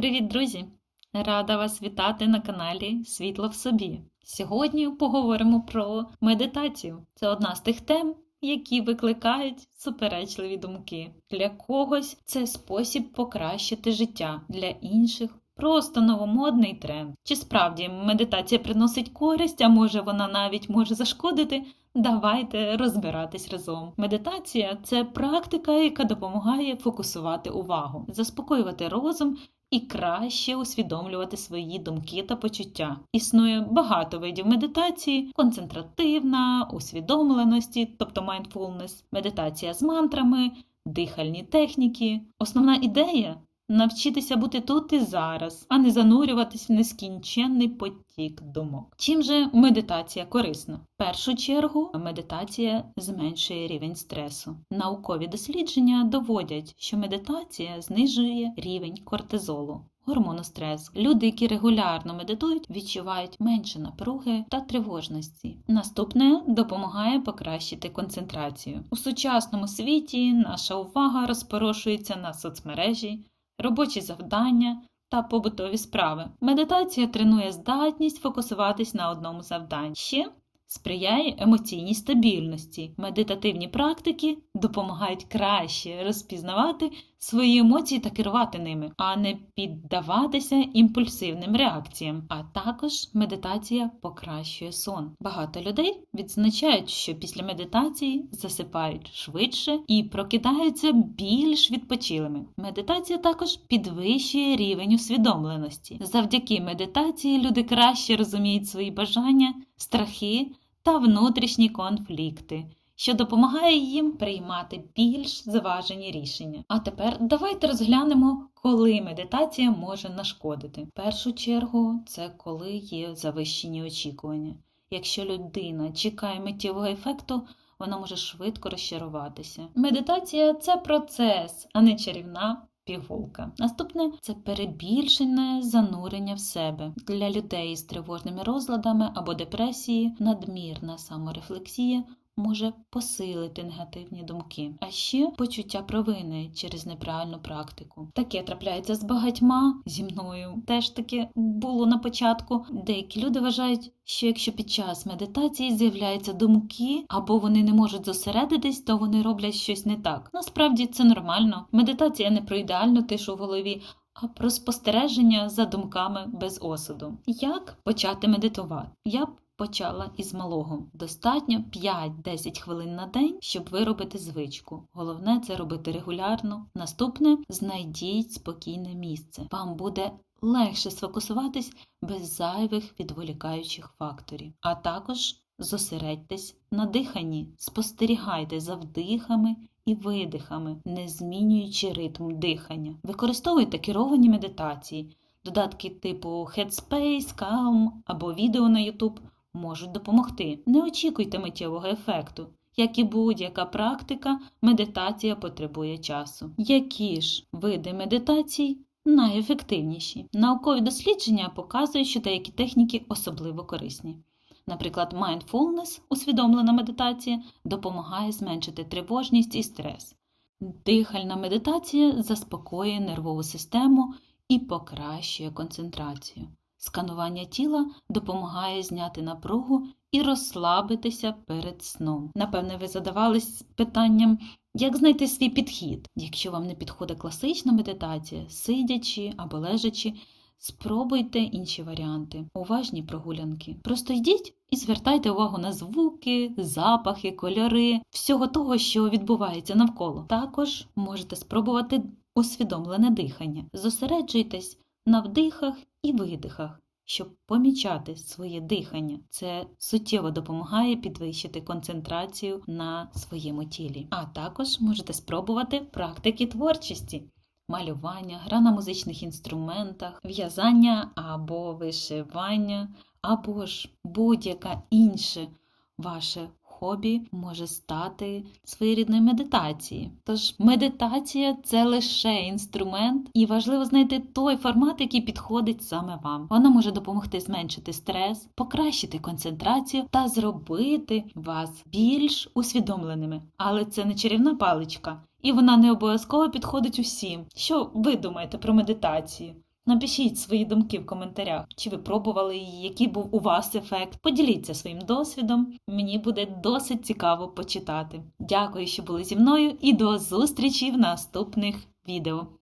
Привіт, друзі! Рада вас вітати на каналі Світло в собі. Сьогодні поговоримо про медитацію. Це одна з тих тем, які викликають суперечливі думки. Для когось це спосіб покращити життя, для інших просто новомодний тренд. Чи справді медитація приносить користь, а може вона навіть може зашкодити? Давайте розбиратись разом. Медитація це практика, яка допомагає фокусувати увагу, заспокоювати розум і краще усвідомлювати свої думки та почуття. Існує багато видів медитації: концентративна, усвідомленості, тобто mindfulness, медитація з мантрами, дихальні техніки. Основна ідея навчитися бути тут і зараз, а не занурюватись в нескінченний потік думок. Чим же медитація корисна? В першу чергу медитація зменшує рівень стресу. Наукові дослідження доводять, що медитація знижує рівень кортизолу. Гормону стресу. Люди, які регулярно медитують, відчувають менше напруги та тривожності. Наступне допомагає покращити концентрацію. У сучасному світі наша увага розпорошується на соцмережі, робочі завдання та побутові справи. Медитація тренує здатність фокусуватись на одному завданні. Ще сприяє емоційній стабільності. Медитативні практики допомагають краще розпізнавати свої емоції та керувати ними, а не піддаватися імпульсивним реакціям. А також медитація покращує сон. Багато людей відзначають, що після медитації засипають швидше і прокидаються більш відпочилими. Медитація також підвищує рівень усвідомленості. Завдяки медитації люди краще розуміють свої бажання, страхи та внутрішні конфлікти що допомагає їм приймати більш зважені рішення. А тепер давайте розглянемо, коли медитація може нашкодити. В першу чергу, це коли є завищені очікування. Якщо людина чекає миттєвого ефекту, вона може швидко розчаруватися. Медитація це процес, а не чарівна. Пігулка. Наступне це перебільшене занурення в себе для людей з тривожними розладами або депресії, надмірна саморефлексія може посилити негативні думки, а ще почуття провини через неправильну практику. Таке трапляється з багатьма зі мною. Теж таке було на початку. Деякі люди вважають, що якщо під час медитації з'являються думки або вони не можуть зосередитись, то вони роблять щось не так. Насправді це нормально. Медитація не про ідеальну тишу в голові. А про спостереження за думками без осуду. Як почати медитувати? Я б почала із малого. Достатньо 5-10 хвилин на день, щоб виробити звичку. Головне це робити регулярно. Наступне знайдіть спокійне місце. Вам буде легше сфокусуватись без зайвих відволікаючих факторів. А також зосередьтесь на диханні, спостерігайте за вдихами. І видихами, не змінюючи ритм дихання. Використовуйте керовані медитації, додатки типу Headspace, Calm або відео на YouTube можуть допомогти. Не очікуйте миттєвого ефекту. Як і будь-яка практика, медитація потребує часу. Які ж види медитацій найефективніші? Наукові дослідження показують, що деякі техніки особливо корисні. Наприклад, mindfulness, усвідомлена медитація, допомагає зменшити тривожність і стрес. Дихальна медитація заспокоює нервову систему і покращує концентрацію. Сканування тіла допомагає зняти напругу і розслабитися перед сном. Напевне, ви задавались питанням, як знайти свій підхід. Якщо вам не підходить класична медитація, сидячи або лежачи, спробуйте інші варіанти, уважні прогулянки. Просто йдіть і звертайте увагу на звуки, запахи, кольори, всього того, що відбувається навколо. Також можете спробувати усвідомлене дихання. Зосереджуйтесь на вдихах і видихах, щоб помічати своє дихання. Це суттєво допомагає підвищити концентрацію на своєму тілі. А також можете спробувати практики творчості. Малювання, гра на музичних інструментах, в'язання або вишивання, або ж будь-яке інше ваше хобі може стати своєрідною медитацією. Тож медитація це лише інструмент, і важливо знайти той формат, який підходить саме вам. Вона може допомогти зменшити стрес, покращити концентрацію та зробити вас більш усвідомленими. Але це не чарівна паличка, і вона не обов'язково підходить усім. Що ви думаєте про медитацію? Напишіть свої думки в коментарях, чи ви пробували її, який був у вас ефект. Поділіться своїм досвідом. Мені буде досить цікаво почитати. Дякую, що були зі мною, і до зустрічі в наступних відео.